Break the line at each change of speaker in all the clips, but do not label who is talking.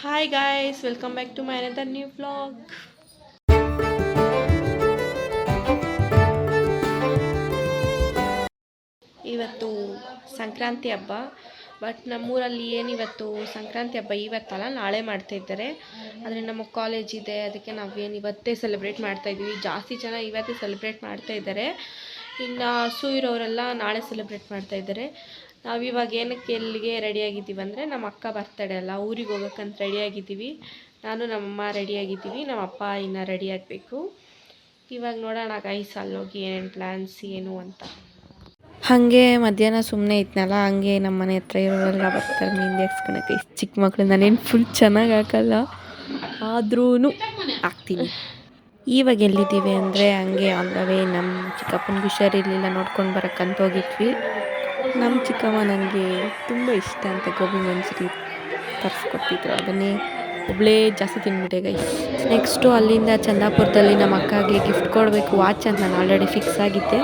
Hi guys welcome back to my another new vlog ಇವತ್ತು ಸಂಕ್ರಾಂತಿ ಹಬ್ಬ but ನಮ್ಮೂರಲ್ಲಿ ಇವತ್ತು ಸಂಕ್ರಾಂತಿ ಹಬ್ಬ ಇವತ್ತಲ್ಲ, ನಾಳೆ ಮಾಡ್ತಾ ಇದ್ದಾರೆ. ಆದರೆ ನಮ್ಮ ಕಾಲೇಜ್ ಇದೆ, ಅದಕ್ಕೆ ನಾವೇನು ಇವತ್ತೇ ಸೆಲೆಬ್ರೇಟ್ ಮಾಡ್ತಾ ಇದ್ದೀವಿ ಜಾಸ್ತಿ ಜನ ಇವತ್ತೇ ಸೆಲೆಬ್ರೇಟ್ ಮಾಡ್ತಾ ಇದ್ದಾರೆ. ಇನ್ನು ಹಸು ಇರೋರೆಲ್ಲ ನಾಳೆ ಸೆಲೆಬ್ರೇಟ್ ಮಾಡ್ತಾ ಇದ್ದಾರೆ. ನಾವು ಇವಾಗ ಏನಕ್ಕೆ ಎಲ್ಲಿಗೆ ರೆಡಿಯಾಗಿದ್ದೀವಿ ಅಂದರೆ ನಮ್ಮ ಅಕ್ಕ ಬರ್ತಡೇ ಅಲ್ಲ, ಊರಿಗೆ ಹೋಗೋಕ್ಕಂತ ರೆಡಿಯಾಗಿದ್ದೀವಿ ನಾನು ನಮ್ಮಮ್ಮ ರೆಡಿಯಾಗಿದ್ದೀವಿ ನಮ್ಮ ಅಪ್ಪ ಇನ್ನು ರೆಡಿ ಆಗಬೇಕು. ಇವಾಗ ನೋಡೋಣ ಗೈಸ್ ಅಲ್ಲೋಗಿ ಏನೇನು ಪ್ಲ್ಯಾನ್ಸ್ ಏನು ಅಂತ. ಹಾಗೆ ಮಧ್ಯಾಹ್ನ ಸುಮ್ಮನೆ ಇದ್ನಲ್ಲ, ಹಂಗೆ ನಮ್ಮ ಮನೆ ಹತ್ರ ಇರೋರೆಲ್ಲ ಬರ್ತಾರೆ ಮೀನು ಹಾಕ್ಸ್ಕೊಳಕ್ಕೆ. ಚಿಕ್ಕ ಮಕ್ಕಳು ನಾನೇನು ಫುಲ್ ಚೆನ್ನಾಗಿ ಹಾಕಲ್ಲ. ಆದ್ರೂ ಹಾಕ್ತೀನಿ. ಇವಾಗ ಎಲ್ಲಿದ್ದೀವಿ ಅಂದರೆ ಹಂಗೆ ಆಲ್ ದ ವೇ ನಮ್ಮ ಚಿಕ್ಕಪ್ಪನಿಗೆ ಹುಷಾರಿರಲಿಲ್ಲ ನೋಡ್ಕೊಂಡು ಬರೋಕ್ಕಂತ ಹೋಗಿದ್ವಿ. ನಮ್ಮ ಚಿಕ್ಕಮ್ಮ ನನಗೆ ತುಂಬ ಇಷ್ಟ ಅಂತ ಗೋಬಿ ಮಂಚೂರಿ ತರಿಸ್ಕೊಟ್ಟಿದ್ರು. ಅದನ್ನೇ ಒಬ್ಬಳೇ ಜಾಸ್ತಿ ತಿಂದ್ಬಿಟ್ಟೆ ಗೈ ನೆಕ್ಸ್ಟು ಅಲ್ಲಿಂದ ಚಂದಾಪುರದಲ್ಲಿ ನಮ್ಮ ಅಕ್ಕಗೆ ಗಿಫ್ಟ್ ಕೊಡಬೇಕು ವಾಚ್ ಅಂತ ನಾನು ಆಲ್ರೆಡಿ ಫಿಕ್ಸ್ ಆಗಿದ್ದೆ.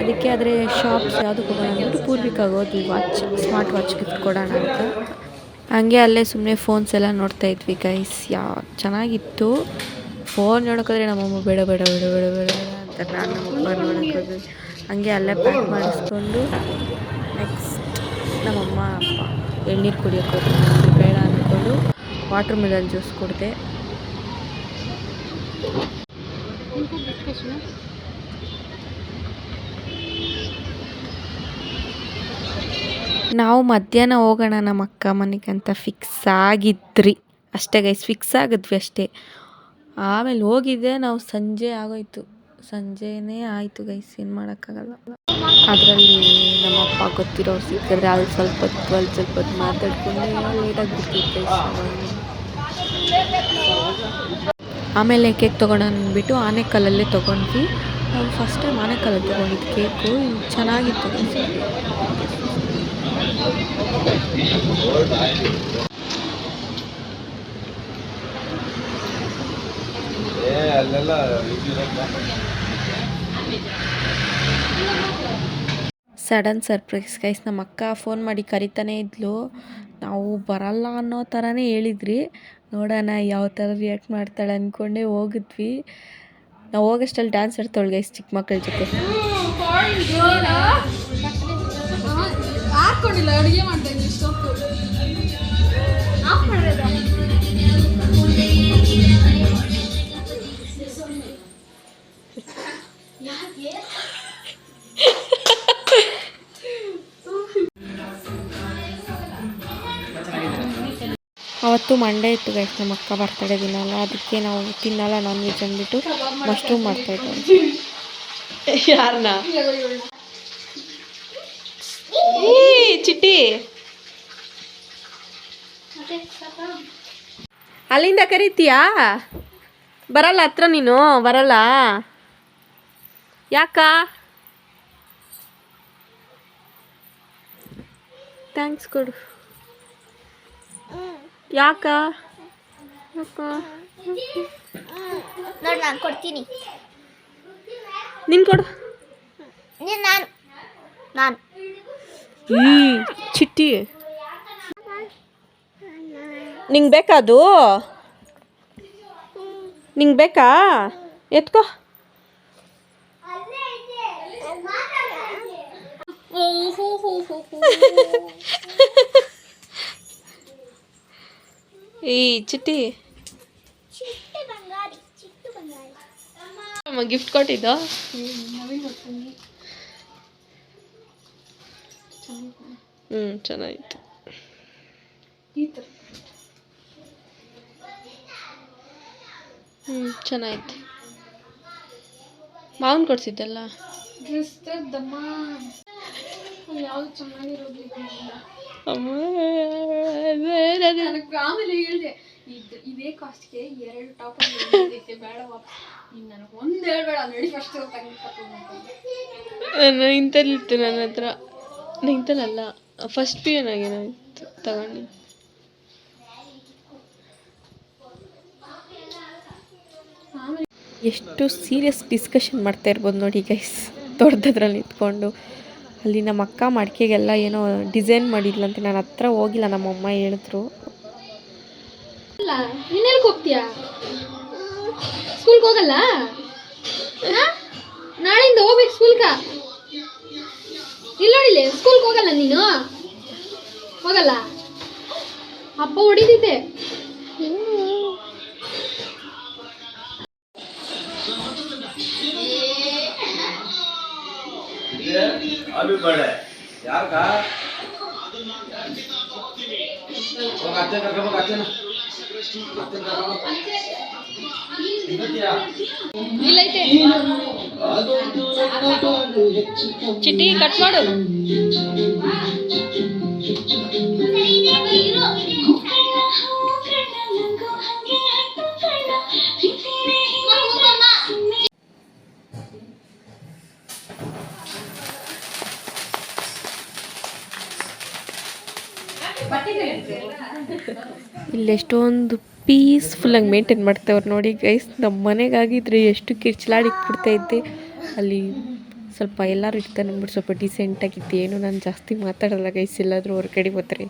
ಅದಕ್ಕೆ ಆದರೆ ಶಾಪ್ಸ್ ಯಾವುದು ಕೊಡೋಣ ಅಂದ್ಬಿಟ್ಟು ಪೂರ್ವಿಕಾಗ ಹೋದ್ವಿ ವಾಚ್ ಸ್ಮಾರ್ಟ್ ವಾಚ್ ಗಿಫ್ಟ್ ಕೊಡೋಣ ಅಂತ. ಹಂಗೆ ಅಲ್ಲೇ ಸುಮ್ಮನೆ ಫೋನ್ಸ್ ಎಲ್ಲ ನೋಡ್ತಾ ಇದ್ವಿ ಗೈಸ್ ಯಾ, ಚೆನ್ನಾಗಿತ್ತು. ಫೋನ್ ನೋಡೋಕ್ಕೋದ್ರೆ ನಮ್ಮಮ್ಮ ಬೇಡ ಬೇಡ ಬೇಡ ಬೇಡ ಬೇಡ ಅಂತ ನಾನು ನಮ್ಮಪ್ಪ ನೋಡೋಕೆ ಹೋದ್ವಿ ಹಂಗೆ ಅಲ್ಲೇ ಪ್ಯಾಕ್ ಮಾಡಿಸ್ಕೊಂಡು ನೆಕ್ಸ್ಟ್ ನಮ್ಮಮ್ಮ ಅಪ್ಪ ಎಳ್ನೀರು ಕುಡಿಯೋಕೆ ಹೋದ್ರು. ಬೇಡ ಅಂದ್ಕೊಂಡು ವಾಟ್ರ್ ಮಿಲನ್ ಜ್ಯೂಸ್ ಕುಡಿದೆ. ನಾವು ಮಧ್ಯಾಹ್ನ ಹೋಗೋಣ ನಮ್ಮ ಅಕ್ಕ ಮನೆಗೆ ಅಂತ ಫಿಕ್ಸ್ ಆಗಿದ್ರಿ. ಅಷ್ಟೇ ಗೈಸ್ ಫಿಕ್ಸ್ ಆಗಿದ್ವಿ ಅಷ್ಟೇ. ಆಮೇಲೆ ಹೋಗಿದ್ದೆ, ನಾವು ಸಂಜೆ ಆಗೋಯ್ತು. ಸಂಜೆನೇ ಆಯಿತು ಗೈಸ್, ಏನು ಮಾಡೋಕ್ಕಾಗಲ್ಲ. ಅದರಲ್ಲಿ ನಮ್ಮಪ್ಪ ಗೊತ್ತಿರೋರು ಸಿಕ್ಕಿದ್ರೆ ಅಲ್ಲಿ ಸ್ವಲ್ಪ ಹೊತ್ತು, ಅಲ್ಲಿ ಸ್ವಲ್ಪ ಹೊತ್ತು ಮಾತಾಡ್ಕೊಂಡು ಲೇಟಾಗಿ ಬಿಡ್ತಿತ್ತು ಆಮೇಲೆ ಕೇಕ್ ತೊಗೊಂಡು ಅಂದ್ಬಿಟ್ಟು ಆನೆಕಲ್ಲಲ್ಲೇ ತೊಗೊಂಡ್ವಿ. ನಾವು ಫಸ್ಟ್ ಟೈಮ್ ಆನೆಕಲ್ಲಲ್ಲಿ ತೊಗೊಂಡಿದ್ದು ಕೇಕು ಚೆನ್ನಾಗಿತ್ತು guys. ಸಡನ್ ಸರ್ಪ್ರೈಸ್ ಗೈಸ್ ನಮ್ಮ ಅಕ್ಕ ಫೋನ್ ಮಾಡಿ ಕರಿತಾನೆ ಇದ್ಲು. ನಾವು ಬರಲ್ಲ ಅನ್ನೋ ಥರನೇ ಹೇಳಿದ್ರಿ. ನೋಡೋಣ ಯಾವ ಥರ ರಿಯಾಕ್ಟ್ ಮಾಡ್ತಾಳೆ ಅಂದ್ಕೊಂಡೆ ಹೋಗಿದ್ವಿ. ನಾವು ಹೋಗೋಷ್ಟಲ್ಲಿ ಡ್ಯಾನ್ಸ್ ಆಡ್ತಾಳೆ ಗೈಸ್ ಚಿಕ್ಕ ಮಕ್ಕಳ ಜೊತೆ.
ಹಾಕೊಂಡಿಲ್ಲ ಅಡುಗೆ ಮಾಡ್ತಾ
ಅವತ್ತು ಮಂಡೇ ಇತ್ತು ಗೈಸ್ ನಮ್ಮ ಅಕ್ಕ ಬರ್ತಡೇ ದಿನ ಅದಕ್ಕೆ ನಾವು ತಿನ್ನಲ್ಲ ನಾನ್ ವೆಜ್ ಅಂದ್ಬಿಟ್ಟು ಮಶ್ರೂಮ್ ಮಾಡ್ತಾ ಇದ್ದೀವಿ ಯಾರನ್ನ ಚಿಟ್ಟಿ. ಅಲ್ಲಿಂದ ಕರೀತೀಯಾ? ಬರಲ್ಲ ಹತ್ರ ನೀನು, ಬರಲ್ಲ. ಯಾಕ? ಥ್ಯಾಂಕ್ಸ್ ಕೊಡು. ಯಾಕ?
ನೋಡಿ ನಾನು ಕೊಡ್ತೀನಿ.
ನಿನ್ ಕೊಡು.
ನೀನು ನಾನು. ನಾನು.
ಈ ಚಿಟ್ಟಿ. ನಿಂಗೆ ಬೇಕಾ ಅದು? ನಿಂಗೆ ಬೇಕಾ? ಎತ್ಕೋ. ಈ ಚಿಟ್ಟಿ.
ಚಿಟ್ಟು ಬಂಗಾರಿ ಚಿಟ್ಟು ಬಂಗಾರಿ.
ಅಮ್ಮ ಗಿಫ್ಟ್ ಕೊಟ್ಟಿದ್ದು? ಹ್ಞೂ ಚೆನ್ನಾಗಿತ್ತು. ಹ್ಞೂ ಚೆನ್ನಾಗಿತ್ತು. ಮಾವನ್ ಕೊಡ್ಸಿದ್ದಲ್ಲ?
ಯಾವ್ದು ಚೆನ್ನಾಗಿರೋದು ಆಮೇಲೆ ಹೇಳಿದೆ ಇದು ಇದೇ ಕಾಸ್ಟ್ಗೆ ಎರಡು ಟಾಪ್ ಬೇಡ ನೀನು ನನಗೆ ಒಂದು ಹೇಳ್ಬೇಡ ನಡಿ ಫಸ್ಟ್ ತೆಗೆದು
ಇಂಥಲ್ಲಿತ್ತು ನನ್ನ ಹತ್ರ. ಇಂಥಲ್ಲಲ್ಲ ಫಸ್ಟ್ ಪಿ ಏನಾಗೇನಾಗಿತ್ತು ತಗೊಂಡು.
ಆಮೇಲೆ
ಎಷ್ಟು ಸೀರಿಯಸ್ ಡಿಸ್ಕಷನ್ ಮಾಡ್ತಾ ಇರ್ಬೋದು ನೋಡಿ ಗೈಸ್ ದೊಡ್ಡದ್ರಲ್ಲಿ ನಿಂತ್ಕೊಂಡು ಅಲ್ಲಿ ನಮ್ಮ ಅಕ್ಕ ಮಡಿಕೆಗೆಲ್ಲ ಏನೋ ಡಿಸೈನ್ ಮಾಡಿದ್ಲಂತೆ ನಾನು ಹತ್ರ ಹೋಗಿಲ್ಲ ನಮ್ಮಮ್ಮ ಹೇಳಿದ್ರು.
ಇನ್ನೆಲ್ಗೆ ಹೋಗ್ತೀಯಾ? ಸ್ಕೂಲ್ಗೆ ಹೋಗಲ್ಲ? ನಾಳೆಯಿಂದ ಹೋಗ್ಬೇಕು ಸ್ಕೂಲ್ಗ. ಇಲ್ಲ ನೋಡಿಲ್ಲ, ಸ್ಕೂಲ್ಗೆ ಹೋಗಲ್ಲ ನೀನು? ಹೋಗಲ್ಲ? ಅಪ್ಪ ಹೊಡಿತಿದ್ದೆ.
ಅಭಿ ಬೇಳೆ ಯಾರ್ಗ? ಹೋಗ ಅತ್ತೆ
ಕಟ್ ಮಾಡು. ಇಲ್ಲಿ ಎಷ್ಟೊಂದು ಪೀಸ್ಫುಲ್ಲಾಗಿ ಮೇಂಟೈನ್ ಮಾಡ್ತೇವ್ರು ನೋಡಿ ಗೈಸ್ ನಮ್ಮ ಮನೆಗಾಗಿದ್ರೆ ಎಷ್ಟು ಕಿರ್ಚಲಾಡಿಕ್ಬಿಡ್ತಾ ಇದ್ದೆ ಅಲ್ಲಿ ಸ್ವಲ್ಪ ಎಲ್ಲರೂ ಇರ್ತಾರೆ ಅಂದ್ಬಿಟ್ಟು ಸ್ವಲ್ಪ ಡಿಸೆಂಟಾಗಿತ್ತು ಏನು ನಾನು ಜಾಸ್ತಿ ಮಾತಾಡಲ್ಲ ಗೈಸ್ ಎಲ್ಲಾದರೂ ಹೊರಗಡೆ ಹೋದ್ರೆ.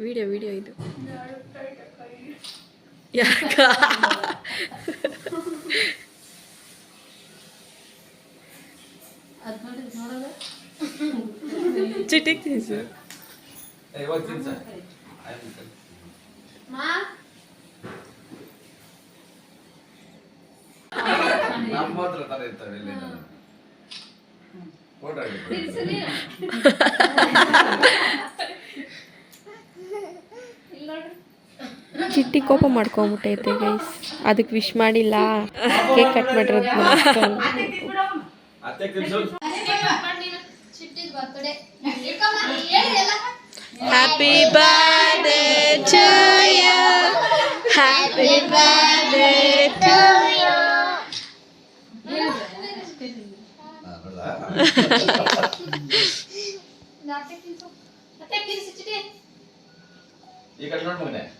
ವಿಡಿಯೋ ವಿಡಿಯೋ ಇದು. ಯಾಕ ಚಿಟ್ಟಿಗೆ ತಿನ್ಸು
ಏ, ಇವಾಗ ತಿನ್ಸ ಆಯ್ತು ತಿನ್ಸು. ನಮ್ಮ ಹತ್ರ ತರ ಇರ್ತಾವೆ ಇಲ್ಲಿ ಫೋಟೋ
ಚಿಟ್ಟಿ ಕೋಪ ಮಾಡ್ಕೊಂಬಿಟ್ಟೈತೆ ಗೈಸ್ ಅದಕ್ಕೆ ವಿಶ್ ಮಾಡಿಲ್ಲ. ಕೇಕ್ ಕಟ್ ಮಾಡಿರೋದು
ಅತ್ತೆ ತಿನ್ಸು
happy birthday to you happy birthday to
ಈ ಕಡೆ ನೋಡ್ ಮಗನೆ
ಈಗೇನು ಈಗೇನು ಬೇಕು ಇನ್ನೊಂದ್ಸಲ ತಿನ್ಸ್ಬಿಡತ್ತೆ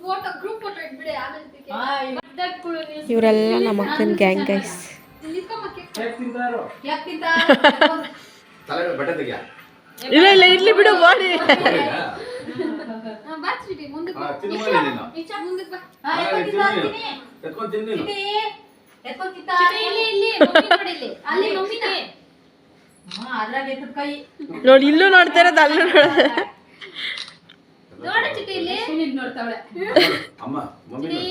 ಫೋಟೋ ಗ್ರೂಪ್ ಫೋಟೋ ಇಟ್ಬಿಡಿ ಆಮೇಲೆ
ಆ, ಇವ್-
ಇವರೆಲ್ಲ ನಮ್ಮ ಅಕ್ಕನ ಗ್ಯಾಂಗ್ ಗೈಸ್ ಇಲ್ಲ ಇಲ್ಲ ಇರ್ಲಿ ಬಿಡು ಮಾಡಿ.
ನೋಡಿ ಇಲ್ಲಿ ಅಲ್ಲಿ ಮಮ್ಮಿನ
ಹ್ಞೂ ಅದ್ರಾಗ ಎತ್ತದ ಕೈ
ನೋಡಿ ಇಲ್ಲೂ ನೋಡ್ತಾ ಇರೋದು ಅಲ್ಲೂ ನೋಡ
ನೋಡು ಇಲ್ಲಿ
ನೋಡ್ತಾವಳೆ
ಅಮ್ಮ ಮಮ್ಮಿ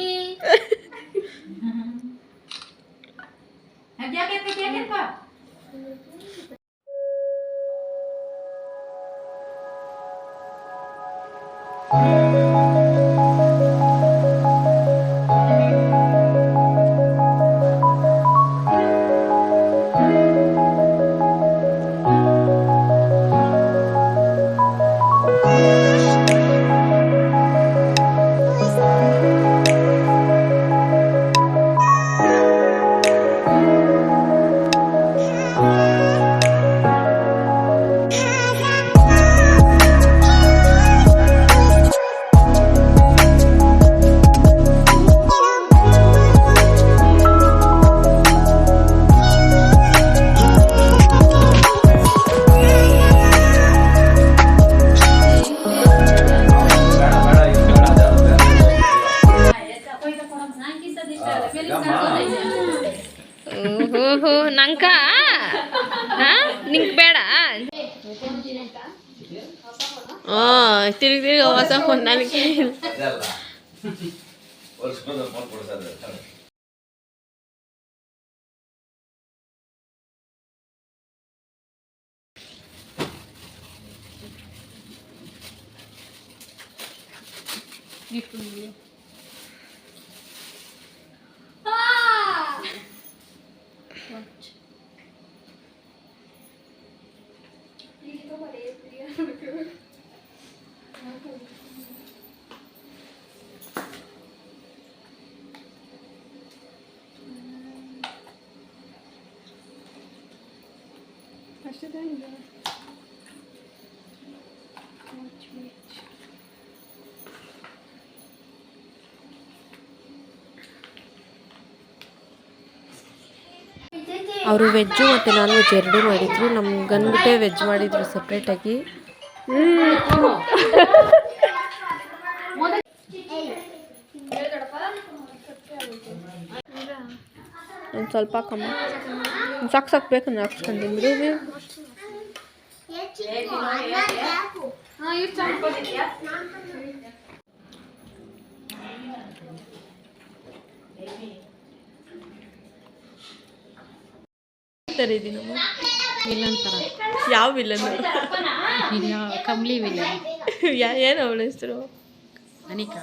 ಯಾಕೆ ಎತ್ತ ಯಾಕೆಪ್ಪ
ಬೇಡ
ನಿಂಗೆ ಬೇಡ. ಹಾಂ ತಿರುಗಿ ತಿರುಗಿ ಹೊಸ ಫೋನ್ ನನಗೆ
ಅದೇ
ಅವರು ವೆಜ್ಜು ಮತ್ತು ನಾನ್ ವೆಜ್ ಎರಡೂ ಮಾಡಿದ್ರು. ನಮ್ಮ ಅಂದ್ಬಿಟ್ಟೆ ವೆಜ್ ಮಾಡಿದ್ರು ಸಪ್ರೇಟಾಗಿ ಒಂದು ಸ್ವಲ್ಪ ಕಮ್ಮಿ. ಸಾಕು ಸಾಕು ಬೇಕು ಹಾಕ್ಸ್ಕೊಂಡು ವಿಲನ್ ಥರ ಯಾವ ವಿಲನ್?
ಕಂಬ್ಲಿ ವಿಲನ್.
ಯಾ ಏನು ಅವಳ ಹೆಸರು?
ಅನಿಕಾ.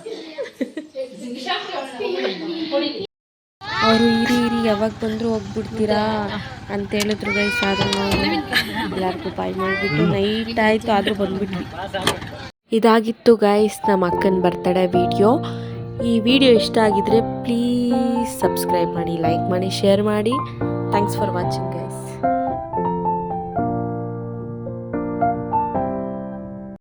ಅವರು ಇರಿ ಇರಿ, ಯಾವಾಗ ಬಂದರೂ ಹೋಗ್ಬಿಡ್ತೀರಾ ಅಂತ ಹೇಳಿದ್ರು ಗೈಸ್ ಆದರೂ ಎಲ್ಲರಿಗೂ ಬಾಯ್ ಮಾಡಿಬಿಟ್ಟು ನೈಟ್ ಆಯಿತು, ಆದರೂ ಬಂದ್ಬಿಟ್ವಿ. ಇದಾಗಿತ್ತು ಗೈಸ್ ನಮ್ಮ ಅಕ್ಕನ ಬರ್ತಡೇ ವಿಡಿಯೋ ಈ ವಿಡಿಯೋ ಇಷ್ಟ ಆಗಿದ್ರೆ ಪ್ಲೀಸ್ ಸಬ್ಸ್ಕ್ರೈಬ್ ಮಾಡಿ ಲೈಕ್ ಮಾಡಿ ಶೇರ್ ಮಾಡಿ. Thanks for watching guys